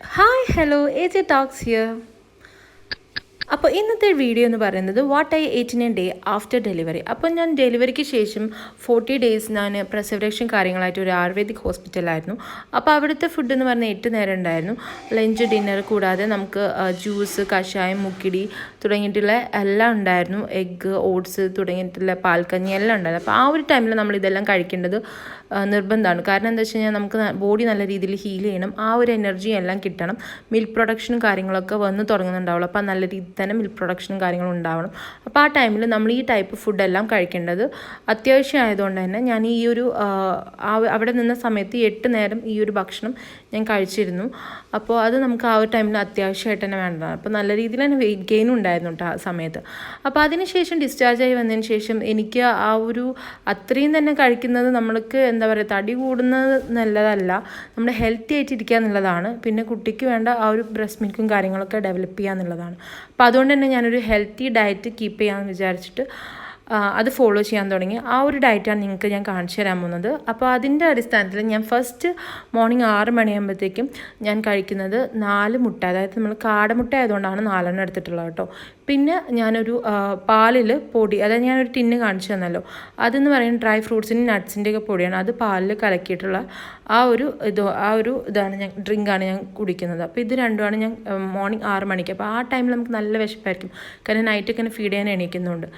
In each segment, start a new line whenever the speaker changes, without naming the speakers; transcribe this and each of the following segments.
Hi hello A J talks here അപ്പോൾ ഇന്നത്തെ video എന്ന് പറയുന്നത് what I eat in a day after delivery അപ്പോൾ ഞാൻ ഡെലിവറിക്ക് ശേഷം ഫോർട്ടി ഡേയ്സ് ഞാൻ പ്രസവരക്ഷൻ കാര്യങ്ങളായിട്ട് ഒരു ആയുർവേദിക് ഹോസ്പിറ്റലായിരുന്നു അപ്പോൾ അവിടുത്തെ ഫുഡ് എന്ന് പറഞ്ഞാൽ എട്ട് നേരം ഉണ്ടായിരുന്നു. ലഞ്ച് ഡിന്നർ കൂടാതെ നമുക്ക് ജ്യൂസ് കഷായം മുക്കിടി തുടങ്ങിയിട്ടുള്ള എല്ലാം ഉണ്ടായിരുന്നു. എഗ്ഗ് ഓട്സ് തുടങ്ങിയിട്ടുള്ള പാൽക്കഞ്ഞി എല്ലാം ഉണ്ടായിരുന്നു. അപ്പോൾ ആ ഒരു ടൈമിൽ നമ്മൾ ഇതെല്ലാം കഴിക്കേണ്ടത് നിർബന്ധമാണ്. കാരണം എന്താ വെച്ച് കഴിഞ്ഞാൽ നമുക്ക് ബോഡി നല്ല രീതിയിൽ ഹീൽ ചെയ്യണം. ആ ഒരു എനർജി എല്ലാം കിട്ടണം. മിൽക്ക് പ്രൊഡക്ഷനും കാര്യങ്ങളൊക്കെ വന്ന് തുടങ്ങുന്നുണ്ടാവുള്ളൂ. അപ്പോൾ നല്ല രീതിയിൽ തന്നെ മിൽക്ക് പ്രൊഡക്ഷനും കാര്യങ്ങളും ഉണ്ടാവണം. അപ്പോൾ ആ ടൈമിൽ നമ്മൾ ഈ ടൈപ്പ് ഫുഡെല്ലാം കഴിക്കേണ്ടത് അത്യാവശ്യം ആയതുകൊണ്ട് തന്നെ ഞാൻ ഈ ഒരു അവിടെ നിന്ന സമയത്ത് എട്ട് നേരം ഈ ഒരു ഭക്ഷണം ഞാൻ കഴിച്ചിരുന്നു. അപ്പോൾ അത് നമുക്ക് ആ ഒരു ടൈമിൽ അത്യാവശ്യമായിട്ട് തന്നെ വേണ്ടതാണ്. അപ്പോൾ നല്ല രീതിയിൽ തന്നെ വെയിറ്റ് ഗെയിനും കേട്ടോ ആ സമയത്ത്. അപ്പോൾ അതിനുശേഷം ഡിസ്ചാർജ് ആയി വന്നതിന് ശേഷം എനിക്ക് ആ ഒരു അത്രയും തന്നെ കഴിക്കുന്നത് നമ്മൾക്ക് എന്താ പറയുക തടി കൂടുന്നത് നല്ലതല്ല നമ്മൾ ഹെൽത്തി ആയിട്ട് ഇരിക്കുക എന്നുള്ളതാണ്. പിന്നെ കുട്ടിക്ക് വേണ്ട ആ ഒരു ബ്രസ്റ്റ് മിൽക്കും കാര്യങ്ങളൊക്കെ ഡെവലപ്പ് ചെയ്യുക എന്നുള്ളതാണ്. അപ്പോൾ അതുകൊണ്ട് തന്നെ ഞാനൊരു ഹെൽത്തി ഡയറ്റ് കീപ്പ് ചെയ്യാമെന്ന് വിചാരിച്ചിട്ട് അത് ഫോളോ ചെയ്യാൻ തുടങ്ങി. ആ ഒരു ഡയറ്റാണ് നിങ്ങൾക്ക് ഞാൻ കാണിച്ചു തരാൻ പോകുന്നത്. അപ്പോൾ അതിന്റെ അടിസ്ഥാനത്തിൽ ഞാൻ ഫസ്റ്റ് മോർണിംഗ് ആറ് മണിയാകുമ്പോഴത്തേക്കും ഞാൻ കഴിക്കുന്നത് നാല് മുട്ട അതായത് നമ്മൾ കാടമുട്ട ആയതുകൊണ്ടാണ് നാലെണ്ണം എടുത്തിട്ടുള്ളത് കേട്ടോ. പിന്നെ ഞാനൊരു പാലിൽ പൊടി അതായത് ഞാനൊരു ടിന്ന് കാണിച്ചു തന്നല്ലോ. അതെന്ന് പറയുന്നത് ഡ്രൈ ഫ്രൂട്ട്സിന്റെ നട്ട്സിന്റെയൊക്കെ പൊടിയാണ്. അത് പാലിൽ കലക്കിയിട്ടുള്ള ആ ഒരു ഇത് ആ ഒരു ഇതാണ് ഞാൻ ഡ്രിങ്കാണ് ഞാൻ കുടിക്കുന്നത്. അപ്പോൾ ഇത് രണ്ടുമാണ് ഞാൻ മോർണിംഗ് ആറ് മണിക്ക്. അപ്പോൾ ആ ടൈമിൽ നമുക്ക് നല്ല വിശപ്പായിരിക്കും. കാരണം നൈറ്റൊക്കെ ഫീഡ് ചെയ്യാൻ എണീക്കുന്നുണ്ട്.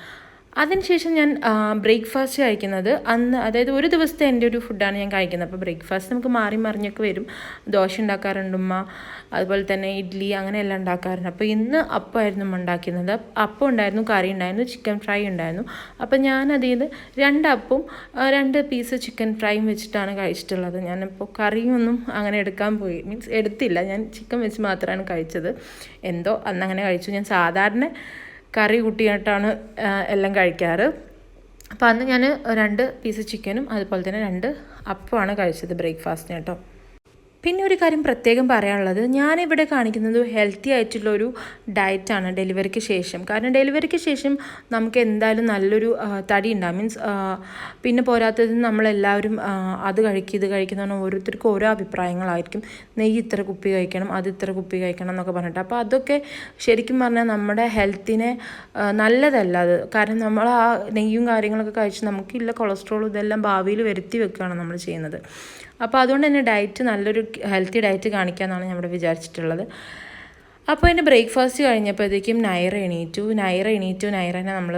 അതിനുശേഷം ഞാൻ ബ്രേക്ക്ഫാസ്റ്റ് കഴിക്കുന്നത് അന്ന് അതായത് ഒരു ദിവസത്തെ എന്റെ ഒരു ഫുഡാണ് ഞാൻ കഴിക്കുന്നത്. അപ്പോൾ ബ്രേക്ക്ഫാസ്റ്റ് നമുക്ക് മാറി മറിഞ്ഞൊക്കെ വരും. ദോശ ഉണ്ടാക്കാറുണ്ട് ഉമ്മ. അതുപോലെ തന്നെ ഇഡ്ഡലി അങ്ങനെ എല്ലാം ഉണ്ടാക്കാറുണ്ട്. അപ്പോൾ ഇന്ന് അപ്പമായിരുന്നു ഉമ്മ ഉണ്ടാക്കുന്നത് അപ്പം ഉണ്ടായിരുന്നു കറി ഉണ്ടായിരുന്നു ചിക്കൻ ഫ്രൈ ഉണ്ടായിരുന്നു. അപ്പോൾ ഞാൻ നിന്ന് രണ്ട് അപ്പും രണ്ട് പീസ് ചിക്കൻ ഫ്രൈയും വെച്ചിട്ടാണ് കഴിച്ചിട്ടുള്ളത്. ഞാനിപ്പോൾ കറിയൊന്നും അങ്ങനെ എടുക്കാൻ പോയി. മീൻസ് എടുത്തില്ല. ഞാൻ ചിക്കൻ വെച്ച് മാത്രമാണ് കഴിച്ചത്. എന്തോ അന്ന് അങ്ങനെ കഴിച്ചു. ഞാൻ സാധാരണ കറി കൂട്ടിയിട്ടാണ് എല്ലാം കഴിക്കാറ്. അപ്പോൾ അന്ന് ഞാൻ രണ്ട് പീസ് ചിക്കനും അതുപോലെ തന്നെ രണ്ട് അപ്പമാണ് കഴിച്ചത് ബ്രേക്ക്ഫാസ്റ്റിന് കേട്ടോ. പിന്നെ ഒരു കാര്യം പ്രത്യേകം പറയാനുള്ളത് ഞാനിവിടെ കാണിക്കുന്നത് ഹെൽത്തി ആയിട്ടുള്ള ഒരു ഡയറ്റാണ് ഡെലിവറിക്ക് ശേഷം. കാരണം ഡെലിവറിക്ക് ശേഷം നമുക്ക് എന്തായാലും നല്ലൊരു തടി ഉണ്ടാകും മീൻസ് പിന്നെ പോരാത്തത് നമ്മളെല്ലാവരും അത് കഴിക്കുക ഇത് കഴിക്കുന്ന പറഞ്ഞാൽ ഓരോരുത്തർക്കും ഓരോ അഭിപ്രായങ്ങളായിരിക്കും. നെയ്യ് ഇത്ര കുപ്പി കഴിക്കണം അത് ഇത്ര കുപ്പി കഴിക്കണം എന്നൊക്കെ പറഞ്ഞിട്ട്. അപ്പോൾ അതൊക്കെ ശരിക്കും പറഞ്ഞാൽ നമ്മുടെ ഹെൽത്തിനെ നല്ലതല്ല അത്. കാരണം നമ്മൾ ആ നെയ്യും കാര്യങ്ങളൊക്കെ കഴിച്ച് നമുക്കില്ല കൊളസ്ട്രോളും ഇതെല്ലാം ഭാവിയിൽ വരുത്തി വെക്കുകയാണ് നമ്മൾ ചെയ്യുന്നത്. അപ്പോൾ അതുകൊണ്ട് തന്നെ ഡയറ്റ് നല്ലൊരു ഹെൽത്തി ഡയറ്റ് കാണിക്കാമെന്നാണ് ഇവിടെ വിചാരിച്ചിട്ടുള്ളത്. അപ്പോൾ അതിന്റെ ബ്രേക്ക്ഫാസ്റ്റ് കഴിഞ്ഞപ്പോഴത്തേക്കും നൈറ എണീറ്റു. നൈറ എണീറ്റു. നൈറനെ നമ്മൾ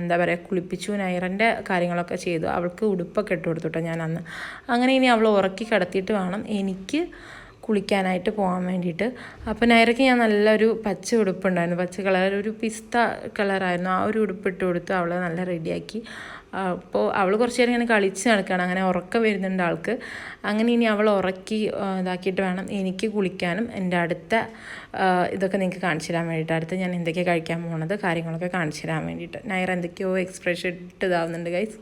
എന്താ പറയുക കുളിപ്പിച്ചു. നൈറന്റെ കാര്യങ്ങളൊക്കെ ചെയ്തു. അവൾക്ക് ഉടുപ്പൊക്കെ ഇട്ട് കൊടുത്തുട്ടോ ഞാൻ അന്ന് അങ്ങനെ ഇനി അവൾ ഉറക്കി കിടത്തിയിട്ട് വേണം എനിക്ക് കുളിക്കാനായിട്ട് പോകാൻ വേണ്ടിയിട്ട്. അപ്പോൾ നൈറയ്ക്ക് ഞാൻ നല്ലൊരു പച്ച ഉടുപ്പുണ്ടായിരുന്നു. പച്ച കളർ ഒരു പിസ്ത കളറായിരുന്നു. ആ ഒരു ഉടുപ്പ് ഇട്ട് കൊടുത്തു അവളെ നല്ല റെഡിയാക്കി അപ്പോൾ അവൾ കുറച്ച് നേരം ഇങ്ങനെ കളിച്ച് നടക്കുകയാണ് അങ്ങനെ ഉറക്കം വരുന്നുണ്ട് ആൾക്ക്. അങ്ങനെ ഇനി അവൾ ഉറക്കി ഇതാക്കിയിട്ട് വേണം എനിക്ക് കുളിക്കാനും. എന്റെ അടുത്ത ഇതൊക്കെ നിങ്ങൾക്ക് കാണിച്ചു തരാൻ വേണ്ടിയിട്ട്. അടുത്ത് ഞാൻ എന്തൊക്കെയാണ് കഴിക്കാൻ പോണത് കാര്യങ്ങളൊക്കെ കാണിച്ചു തരാൻ വേണ്ടിയിട്ട്. നയർ എന്തൊക്കെയോ എക്സ്പ്രഷൻ ഇട്ട് ഇതാവുന്നുണ്ട് ഗൈസ്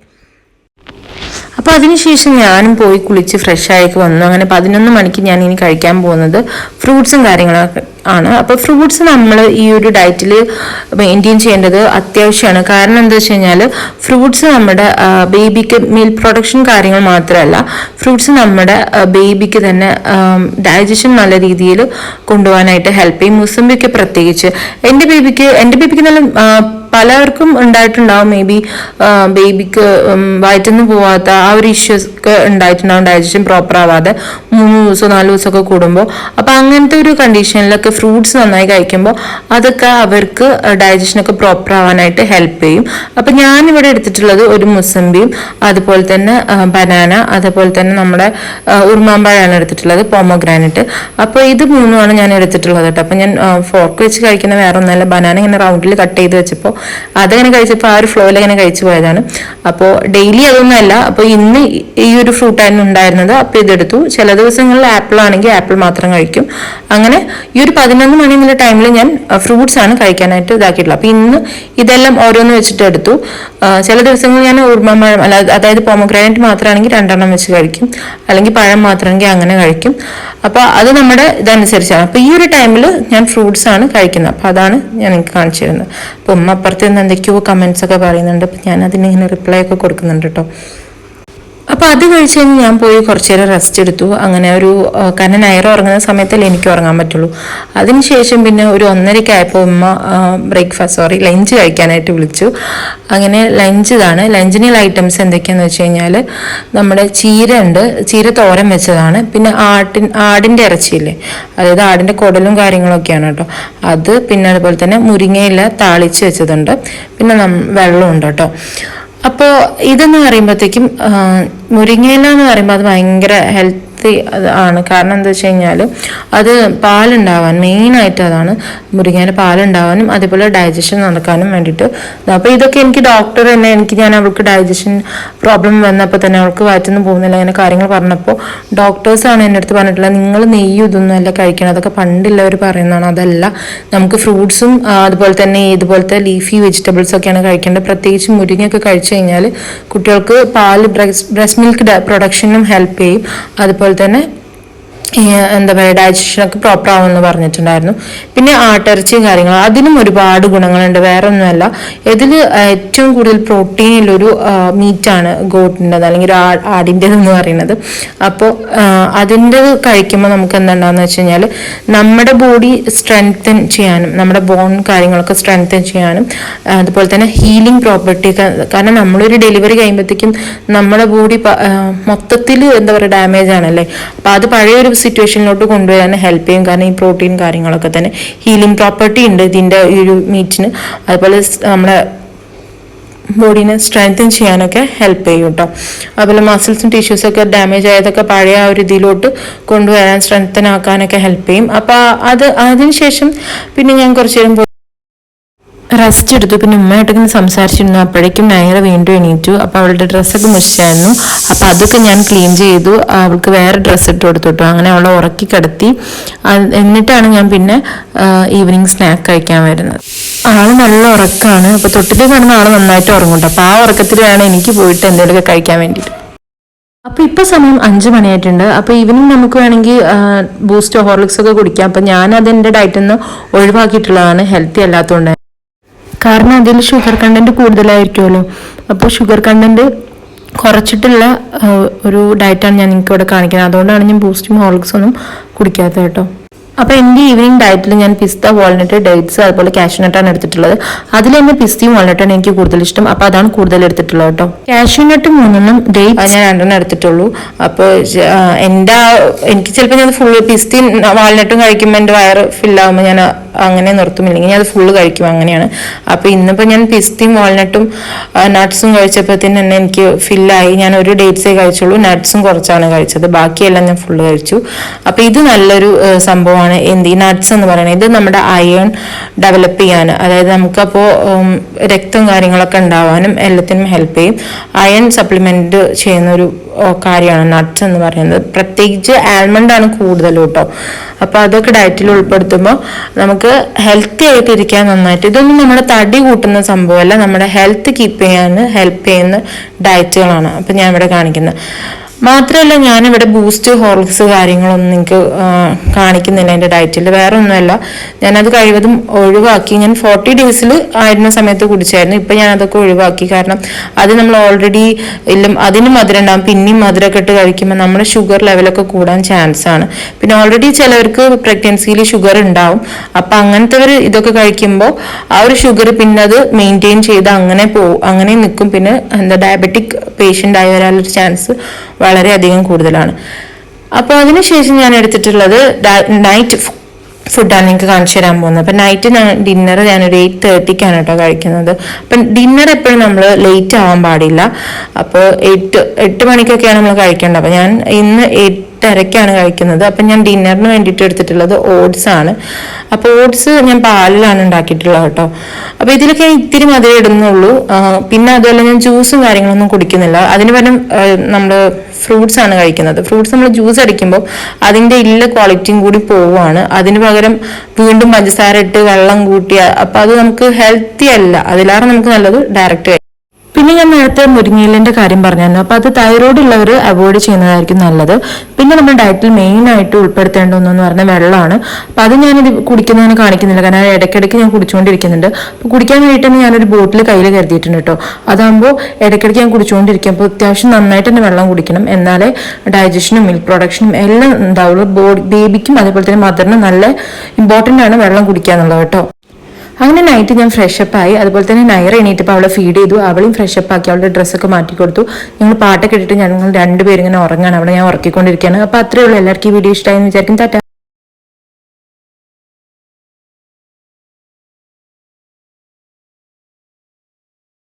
അപ്പോൾ അതിനുശേഷം ഞാനും പോയി കുളിച്ച് ഫ്രഷ് ആയിട്ട് വന്നു. അങ്ങനെ പതിനൊന്ന് മണിക്ക് ഞാൻ ഇനി കഴിക്കാൻ പോകുന്നത് ഫ്രൂട്ട്സും കാര്യങ്ങളൊക്കെ ആണ്. അപ്പോൾ ഫ്രൂട്ട്സ് നമ്മൾ ഈ ഒരു ഡയറ്റിൽ മെയിന്റെയിൻ ചെയ്യേണ്ടത് അത്യാവശ്യമാണ് കാരണം എന്താ വെച്ച് കഴിഞ്ഞാൽ ഫ്രൂട്ട്സ് നമ്മുടെ ബേബിക്ക് മിൽക്ക് പ്രൊഡക്ഷൻ കാര്യങ്ങൾ മാത്രമല്ല ഫ്രൂട്ട്സ് നമ്മുടെ ബേബിക്ക് തന്നെ ഡൈജഷൻ നല്ല രീതിയിൽ കൊണ്ടുപോകാനായിട്ട് ഹെൽപ്പ് ചെയ്യും. മുസംബിക്ക് പ്രത്യേകിച്ച്. എന്റെ ബേബിക്ക് എന്റെ ബേബിക്ക് നല്ല പലർക്കും ഉണ്ടായിട്ടുണ്ടാവും. മേ ബി ബേബിക്ക് വയറ്റുനിന്ന് പോവാത്ത ആ ഒരു ഇഷ്യൂസ് ഒക്കെ ഉണ്ടായിട്ടുണ്ടാവും. ഡൈജഷൻ പ്രോപ്പർ ആവാതെ മൂന്ന് ദിവസം നാല് ദിവസമൊക്കെ കൂടുമ്പോൾ അപ്പോൾ അങ്ങനത്തെ ഒരു കണ്ടീഷനിലൊക്കെ ഫ്രൂട്ട്സ് നന്നായി കഴിക്കുമ്പോൾ അതൊക്കെ അവർക്ക് ഡൈജഷനൊക്കെ പ്രോപ്പർ ആവാനായിട്ട് ഹെൽപ്പ് ചെയ്യും. അപ്പോൾ ഞാനിവിടെ എടുത്തിട്ടുള്ളത് ഒരു മുസമ്പിയും അതുപോലെ തന്നെ ബനാന അതുപോലെ തന്നെ നമ്മുടെ ആ, ഉറുമാമ്പഴമാണ് എടുത്തിട്ടുള്ളത് പോമഗ്രാനൈറ്റ് അപ്പോൾ ഇത് മൂന്നുമാണ് ഞാൻ എടുത്തിട്ടുള്ളത് കേട്ടോ. അപ്പോൾ ഞാൻ ഫോർക്ക് വെച്ച് കഴിക്കുന്ന വേറെ ഒന്നല്ല ബനാന ഇങ്ങനെ റൗണ്ടിൽ കട്ട് ചെയ്ത് വെച്ചപ്പോൾ അതങ്ങനെ കഴിച്ചപ്പോൾ ആ ഒരു ഫ്ലോയിൽ അങ്ങനെ കഴിച്ചു പോയതാണ്. അപ്പോൾ ഡെയിലി അതൊന്നുമല്ല. അപ്പോൾ ഇന്ന് ഈ ഒരു ഫ്രൂട്ടായിരുന്നു ഉണ്ടായിരുന്നത്. അപ്പോൾ ഇതെടുത്തു. ചില ദിവസങ്ങളിൽ ആപ്പിൾ ആണെങ്കിൽ ആപ്പിൾ മാത്രം കഴിക്കും. അങ്ങനെ ഈ ഒരു പതിനൊന്ന് മണി എന്നുള്ള ടൈമിൽ ഞാൻ ഫ്രൂട്ട്സ് ആണ് കഴിക്കാനായിട്ട് ഇതാക്കിയിട്ടുള്ളത്. അപ്പോൾ ഇന്ന് ഇതെല്ലാം ഓരോന്ന് വെച്ചിട്ട് എടുത്തു. ചില ദിവസങ്ങളിൽ ഞാൻ ഉറുമമ്പഴം അല്ല അതായത് പോമഗ്രാനൈറ്റ് മാത്രമാണെങ്കിൽ രണ്ടെണ്ണം വെച്ച് കഴിക്കും. അല്ലെങ്കിൽ പഴം മാത്രമാണെങ്കിൽ അങ്ങനെ കഴിക്കും. അപ്പോൾ അത് നമ്മുടെ ഇതനുസരിച്ചാണ്. അപ്പോൾ ഈ ഒരു ടൈമിൽ ഞാൻ ഫ്രൂട്ട്സ് ആണ് കഴിക്കുന്നത്. അപ്പോൾ അതാണ് ഞാൻ എനിക്ക് കാണിച്ചു തരുന്നത്. അപ്പോൾ ഉമ്മ അപ്പുറത്ത് നിന്ന് എന്തൊക്കെയോ കമൻസ് ഒക്കെ പറയുന്നുണ്ട്. അപ്പോൾ ഞാൻ അതിന് ഇങ്ങനെ റിപ്ലൈ ഒക്കെ കൊടുക്കുന്നുണ്ട് കേട്ടോ അപ്പോൾ അത് കഴിച്ച് കഴിഞ്ഞ് ഞാൻ പോയി കുറച്ച് നേരം റെസ്റ്റ് എടുത്തു. അങ്ങനെ ഒരു കാരണം നയറ ഉറങ്ങുന്ന സമയത്തല്ലേ എനിക്ക് ഉറങ്ങാൻ പറ്റുള്ളൂ. അതിനുശേഷം പിന്നെ ഒരു ഒന്നരയ്ക്ക് ആയപ്പോൾ ഉമ്മ ബ്രേക്ക്ഫാസ്റ്റ് സോറി ലഞ്ച് കഴിക്കാനായിട്ട് വിളിച്ചു. അങ്ങനെ ലഞ്ച് ഇതാണ്. ലഞ്ചിനുള്ള ഐറ്റംസ് എന്തൊക്കെയാണെന്ന് വെച്ച് കഴിഞ്ഞാൽ നമ്മുടെ ചീര ഉണ്ട്. ചീര തോരൻ വെച്ചതാണ്. പിന്നെ ആട്ടിൻ ആടിന്റെ ഇറച്ചിയില്ലേ? അതായത് ആടിന്റെ കുടലും കാര്യങ്ങളൊക്കെയാണ് കേട്ടോ. അത് പിന്നെ അതുപോലെ തന്നെ മുരിങ്ങയില താളിച്ച് വെച്ചതുണ്ട്. പിന്നെ വെള്ളമുണ്ട് കേട്ടോ. അപ്പോൾ ഇതെന്ന് പറയുമ്പോഴത്തേക്കും മുരിങ്ങയില എന്ന് പറയുമ്പോൾ അത് ഭയങ്കര ഹെൽത്തി അത് ആണ്. കാരണം എന്താ വെച്ച് കഴിഞ്ഞാൽ അത് പാലുണ്ടാവാൻ മെയിനായിട്ട് അതാണ് മുരിങ്ങയില പാലുണ്ടാവാനും അതേപോലെ ഡൈജഷൻ നടക്കാനും വേണ്ടിയിട്ട്. അപ്പോൾ ഇതൊക്കെ എനിക്ക് ഡോക്ടർ തന്നെ എനിക്ക് ഞാൻ അവൾക്ക് ഡൈജഷൻ പ്രോബ്ലം വന്നപ്പോൾ തന്നെ അവൾക്ക് വയറ്റൊന്നും പോകുന്നില്ല അങ്ങനെ കാര്യങ്ങൾ പറഞ്ഞപ്പോൾ ഡോക്ടേഴ്സാണ് എന്റെ അടുത്ത് പറഞ്ഞിട്ടുള്ളത് നിങ്ങൾ നെയ്യ് ഇതൊന്നും അല്ല കഴിക്കണം അതൊക്കെ പണ്ടുള്ളവർ പറയുന്നതാണ്. അതല്ല നമുക്ക് ഫ്രൂട്ട്സും അതുപോലെ തന്നെ ഇതുപോലത്തെ ലീഫി വെജിറ്റബിൾസ് ഒക്കെയാണ് കഴിക്കേണ്ടത്. പ്രത്യേകിച്ച് മുരിങ്ങയൊക്കെ കഴിച്ചു കഴിഞ്ഞാൽ കുട്ടികൾക്ക് പാൽ ബ്രസ്റ്റ് മിൽക്ക് പ്രൊഡക്ഷനും ഹെൽപ്പ് ചെയ്യും. അതുപോലെ തന്നെ ഈ എന്താ പറയുക ഡൈജഷനൊക്കെ പ്രോപ്പർ ആവുമെന്ന് പറഞ്ഞിട്ടുണ്ടായിരുന്നു. പിന്നെ ആട്ടിറച്ചിയും കാര്യങ്ങൾ അതിനും ഒരുപാട് ഗുണങ്ങളുണ്ട്. വേറെ ഒന്നുമല്ല ഇതിൽ ഏറ്റവും കൂടുതൽ പ്രോട്ടീൻ ഉള്ളൊരു മീറ്റാണ് ഗോട്ടിന്റെത് അല്ലെങ്കിൽ ആടിന്റെത് എന്ന് പറയുന്നത്. അപ്പോൾ അതിന്റെ കഴിക്കുമ്പോൾ നമുക്ക് എന്തുണ്ടാന്ന് വെച്ച് കഴിഞ്ഞാൽ നമ്മുടെ ബോഡി സ്ട്രെങ്തൻ ചെയ്യാനും നമ്മുടെ ബോൺ കാര്യങ്ങളൊക്കെ സ്ട്രെങ്തൻ ചെയ്യാനും അതുപോലെ തന്നെ ഹീലിംഗ് പ്രോപ്പർട്ടി ഒക്കെ കാരണം നമ്മളൊരു ഡെലിവറി കഴിയുമ്പോഴത്തേക്കും നമ്മുടെ ബോഡി മൊത്തത്തിൽ എന്താ പറയുക ഡാമേജ് ആണല്ലേ? അപ്പോൾ അത് പഴയ ഒരു സിറ്റുവേഷനിലോട്ട് കൊണ്ടുവരാൻ ഹെൽപ്പ് ചെയ്യും. കാരണം ഈ പ്രോട്ടീൻ കാര്യങ്ങളൊക്കെ തന്നെ ഹീലിംഗ് പ്രോപ്പർട്ടി ഉണ്ട് ഇതിന്റെ ഈ ഒരു മീറ്റിന് അതുപോലെ നമ്മളെ ബോഡിനെ സ്ട്രെങ്തൻ ചെയ്യാനൊക്കെ ഹെൽപ്പ് ചെയ്യും കേട്ടോ. അതുപോലെ മസിൽസും ടിഷ്യൂസൊക്കെ ഡാമേജ് ആയതൊക്കെ പഴയ ആ ഒരു ഇതിലോട്ട് കൊണ്ടുവരാൻ സ്ട്രെങ്തൻ ആക്കാനൊക്കെ ഹെൽപ്പ് ചെയ്യും. അപ്പോൾ അത് അതിനുശേഷം പിന്നെ ഞാൻ കുറച്ച് നേരം റെസ്റ്റ് എടുത്തു. പിന്നെ ഉമ്മയായിട്ട് ഇങ്ങനെ സംസാരിച്ചിരുന്നു. അപ്പോഴേക്കും നയറ വീണ്ടും എണീറ്റു. അപ്പോൾ അവളുടെ ഡ്രസ്സൊക്കെ മുഷിച്ചായിരുന്നു. അപ്പോൾ അതൊക്കെ ഞാൻ ക്ലീൻ ചെയ്തു. അവൾക്ക് വേറെ ഡ്രസ്സ് ഇട്ട് കൊടുത്തു അങ്ങനെ അവളെ ഉറക്കി കിടത്തി. എന്നിട്ടാണ് ഞാൻ പിന്നെ ഈവനിങ് സ്നാക്ക് കഴിക്കാൻ വരുന്നത്. ആൾ നല്ല ഉറക്കാണ്. അപ്പോൾ തൊട്ടിട്ട് കിടന്ന ആൾ നന്നായിട്ട് ഉറങ്ങും അപ്പോൾ ആ ഉറക്കത്തിൽ വേണം എനിക്ക് പോയിട്ട് എന്തെങ്കിലുമൊക്കെ കഴിക്കാൻ വേണ്ടിയിട്ട്. അപ്പോൾ ഇപ്പോൾ സമയം അഞ്ച് മണിയായിട്ടുണ്ട്. അപ്പോൾ ഈവനിങ് നമുക്ക് വേണമെങ്കിൽ ബൂസ്റ്റ് ഹോർലിക്സ് ഒക്കെ കുടിക്കാം. അപ്പോൾ ഞാൻ അതെന്റെ ഡയറ്റിൽ നിന്ന് ഒഴിവാക്കിയിട്ടുള്ളതാണ്. ഹെൽത്തി അല്ലാത്തതുകൊണ്ട്. കാരണം അതിൽ ഷുഗർ കണ്ടന്റ് കൂടുതലായിരിക്കുമല്ലോ. അപ്പോൾ ഷുഗർ കണ്ടന്റ് കുറച്ചിട്ടുള്ള ഒരു ഡയറ്റാണ് ഞാൻ നിങ്ങൾക്ക് ഇവിടെ കാണിക്കുന്നത്. അതുകൊണ്ടാണ് ഞാൻ ബൂസ്റ്റും ഹോർലിക്സ് ഒന്നും കുടിക്കാത്തത് കേട്ടോ. അപ്പോൾ എന്റെ ഈവനിങ് ഡയറ്റിൽ ഞാൻ പിസ്ത വാൾനട്ട് ഡേറ്റ്സ് അതുപോലെ കാഷ്യൂനട്ടാണ് എടുത്തിട്ടുള്ളത്. അതിൽ തന്നെ പിസ്തയും വാൾനട്ടാണ് എനിക്ക് കൂടുതൽ ഇഷ്ടം. അപ്പോൾ അതാണ് കൂടുതൽ എടുത്തിട്ടുള്ളത് കേട്ടോ. കാഷ്യൂനട്ട് മൂന്നെണ്ണം ഡേറ്റ് ഞാൻ രണ്ടെണ്ണം എടുത്തിട്ടുള്ളൂ. അപ്പോൾ എന്റെ എനിക്ക് ചിലപ്പോൾ ഞാൻ ഫുള്ള് പിസ്തയും വാൾനട്ടും കഴിക്കുമ്പോൾ എന്റെ വയറ് ഫില്ലാകുമ്പോൾ ഞാൻ അങ്ങനെ നിർത്തുമില്ലെങ്കിൽ ഞാൻ അത് ഫുള്ള് കഴിക്കും. അങ്ങനെയാണ്. അപ്പോൾ ഇന്നിപ്പോ ഞാൻ പിസ്തയും വാൾനട്ടും നട്ട്സും കഴിച്ചപ്പോഴത്തേന് തന്നെ എനിക്ക് ഫില്ലായി ഞാൻ ഒരു ഡേറ്റ്സേ കഴിച്ചുള്ളൂ. നട്ട്സും കുറച്ചാണ് കഴിച്ചത്. ബാക്കിയെല്ലാം ഞാൻ ഫുള്ള് കഴിച്ചു. അപ്പോൾ ഇത് നല്ലൊരു ആ, സംഭവമാണ് എന്ത് ഈ നട്ട്സ് എന്ന് പറയുന്നത് ഇത് നമ്മുടെ അയൺ ഡെവലപ്പ് ചെയ്യാൻ അതായത് നമുക്കപ്പോൾ രക്തം കാര്യങ്ങളൊക്കെ ഉണ്ടാവാനും എല്ലാത്തിനും ഹെൽപ്പ് ചെയ്യും. അയൺ സപ്ലിമെന്റ് ചെയ്യുന്ന ഒരു കാര്യമാണ് നട്ട്സ് എന്ന് പറയുന്നത്. പ്രത്യേകിച്ച് ആൽമണ്ട് ആണ് കൂടുതൽ കേട്ടോ അപ്പോൾ അതൊക്കെ ഡയറ്റിൽ ഉൾപ്പെടുത്തുമ്പോൾ നമുക്ക് ഹെൽത്തി ആയിട്ട് ഇരിക്കാൻ നന്നായിട്ട് ഇതൊന്നും നമ്മുടെ തടി കൂട്ടുന്ന സംഭവമല്ല. നമ്മുടെ ഹെൽത്ത് കീപ്പ് ചെയ്യാൻ ഹെൽപ്പ് ചെയ്യുന്ന ഡയറ്റുകളാണ് അപ്പം ഞാൻ ഇവിടെ കാണിക്കുന്നത്. മാത്രമല്ല ഞാനിവിടെ ബൂസ്റ്റ് ഹോർലിക്സ് കാര്യങ്ങളൊന്നും നിങ്ങൾക്ക് കാണിക്കുന്നില്ല എന്റെ ഡയറ്റിൽ വേറെ ഒന്നുമല്ല ഞാനത് കഴിവതും ഒഴിവാക്കി. ഞാൻ ഫോർട്ടി ഡേയ്സിൽ ആയിരുന്ന സമയത്ത് കുടിച്ചായിരുന്നു. ഇപ്പം ഞാൻ അതൊക്കെ ഒഴിവാക്കി. കാരണം അത് നമ്മൾ ഓൾറെഡി ഇല്ലും അതിന് മധുരം ഉണ്ടാകും പിന്നെയും മധുരമൊക്കെ ഇട്ട് കഴിക്കുമ്പോൾ നമ്മുടെ ഷുഗർ ലെവലൊക്കെ കൂടാൻ ചാൻസ് ആണ്. പിന്നെ ഓൾറെഡി ചിലവർക്ക് പ്രഗ്നൻസിയിൽ ഷുഗർ ഉണ്ടാവും. അപ്പം അങ്ങനത്തെവർ ഇതൊക്കെ കഴിക്കുമ്പോൾ ആ ഒരു ഷുഗർ പിന്നെ അത് മെയിന്റെയിൻ ചെയ്ത് അങ്ങനെ പോകും അങ്ങനെ നിൽക്കും പിന്നെ എന്താ ഡയബറ്റിക് പേഷ്യന്റ് ആയി ഒരാളൊരു ചാൻസ് വളരെയധികം കൂടുതലാണ്. അപ്പോൾ അതിനുശേഷം ഞാൻ എടുത്തിട്ടുള്ളത് നൈറ്റ് ഫുഡാണ് നിങ്ങൾക്ക് കാണിച്ചു തരാൻ പോകുന്നത്. അപ്പം നൈറ്റ് ഞാൻ ഡിന്നർ ഞാനൊരു എയ്റ്റ് തേർട്ടിക്കാണ് കേട്ടോ കഴിക്കുന്നത്. അപ്പം ഡിന്നർ എപ്പോഴും നമ്മൾ ലേറ്റ് ആവാൻ പാടില്ല. അപ്പോൾ എട്ട് എട്ട് മണിക്കൊക്കെയാണ് നമ്മൾ കഴിക്കേണ്ടത്. അപ്പം ഞാൻ ഇന്ന് എട്ടരയ്ക്കാണ് കഴിക്കുന്നത്. അപ്പം ഞാൻ ഡിന്നറിന് വേണ്ടിയിട്ട് എടുത്തിട്ടുള്ളത് ഓട്സ് ആണ്. അപ്പോൾ ഓട്സ് ഞാൻ പാലിലാണ് ഉണ്ടാക്കിയിട്ടുള്ളത് കേട്ടോ. അപ്പോൾ ഇതിലൊക്കെ ഞാൻ ഇത്തിരി മധുരം ഇടുന്നുള്ളൂ. പിന്നെ അതുപോലെ ഞാൻ ജ്യൂസും കാര്യങ്ങളൊന്നും കുടിക്കുന്നില്ല. അതിന് പകരം നമ്മൾ ഫ്രൂട്ട്സ് ആണ് കഴിക്കുന്നത്. ഫ്രൂട്ട്സ് നമ്മൾ ജ്യൂസ് അടിക്കുമ്പോൾ അതിന്റെ ഇല്ല ക്വാളിറ്റിയും കൂടി പോവുകയാണ് അതിന് പകരം വീണ്ടും പഞ്ചസാര ഇട്ട് വെള്ളം കൂട്ടിയ അപ്പം അത് നമുക്ക് ഹെൽത്തി അല്ല. അതിലേറെ നമുക്ക് നല്ലത് ഡയറക്റ്റ് പിന്നെ ഞാൻ നേരത്തെ മുരിങ്ങയിലിന്റെ കാര്യം പറഞ്ഞായിരുന്നു. അപ്പോൾ അത് തൈറോയ്ഡ് ഉള്ളവർ അവോയ്ഡ് ചെയ്യുന്നതായിരിക്കും നല്ലത്. പിന്നെ നമ്മുടെ ഡയറ്റിൽ മെയിൻ ആയിട്ട് ഉൾപ്പെടുത്തേണ്ട ഒന്നെന്ന് പറഞ്ഞാൽ വെള്ളമാണ്. അപ്പോൾ അത് ഞാനിത് കുടിക്കുന്നതിന് കാണിക്കുന്നില്ല. കാരണം ഇടയ്ക്കിടയ്ക്ക് ഞാൻ കുടിച്ചുകൊണ്ടിരിക്കുന്നുണ്ട്. അപ്പോൾ കുടിക്കാൻ വേണ്ടിയിട്ട് തന്നെ ഞാനൊരു ബോട്ടിൽ കയ്യിൽ കരുതിയിട്ടുണ്ട് കേട്ടോ. അതാകുമ്പോൾ ഇടയ്ക്കിടയ്ക്ക് ഞാൻ കുടിച്ചുകൊണ്ടിരിക്കും അപ്പോൾ അത്യാവശ്യം നന്നായിട്ട് തന്നെ വെള്ളം കുടിക്കണം. എന്നാലേ ഡൈജഷനും മിൽക്ക് പ്രൊഡക്ഷനും എല്ലാം ഉണ്ടാവുള്ളൂ. ബോഡി ബേബിക്കും അതേപോലെ തന്നെ മദറിനും നല്ല ഇമ്പോർട്ടന്റ് ആണ് വെള്ളം കുടിക്കുക എന്നുള്ളത് കേട്ടോ. അങ്ങനെ നൈറ്റ് ഞാൻ ഫ്രഷപ്പ് ആയി. അതുപോലെ തന്നെ നയർ എണീറ്റപ്പോൾ അവളെ ഫീഡ് ചെയ്തു. അവളെയും ഫ്രഷപ്പ് ആക്കി. അവളുടെ ഡ്രസ്സൊക്കെ മാറ്റി കൊടുത്തു. ഞങ്ങൾ പാട്ടൊക്കെ ഇട്ടിട്ട് ഞങ്ങൾ രണ്ടുപേരും ഇങ്ങനെ ഉറങ്ങാണ്. അവിടെ ഞാൻ ഉറക്കിക്കൊണ്ടിരിക്കുകയാണ്. അപ്പോൾ അത്രയേ ഉള്ളൂ. എല്ലാവർക്കും ഈ വീഡിയോ ഇഷ്ടമായി എന്ന് വിചാരിക്കും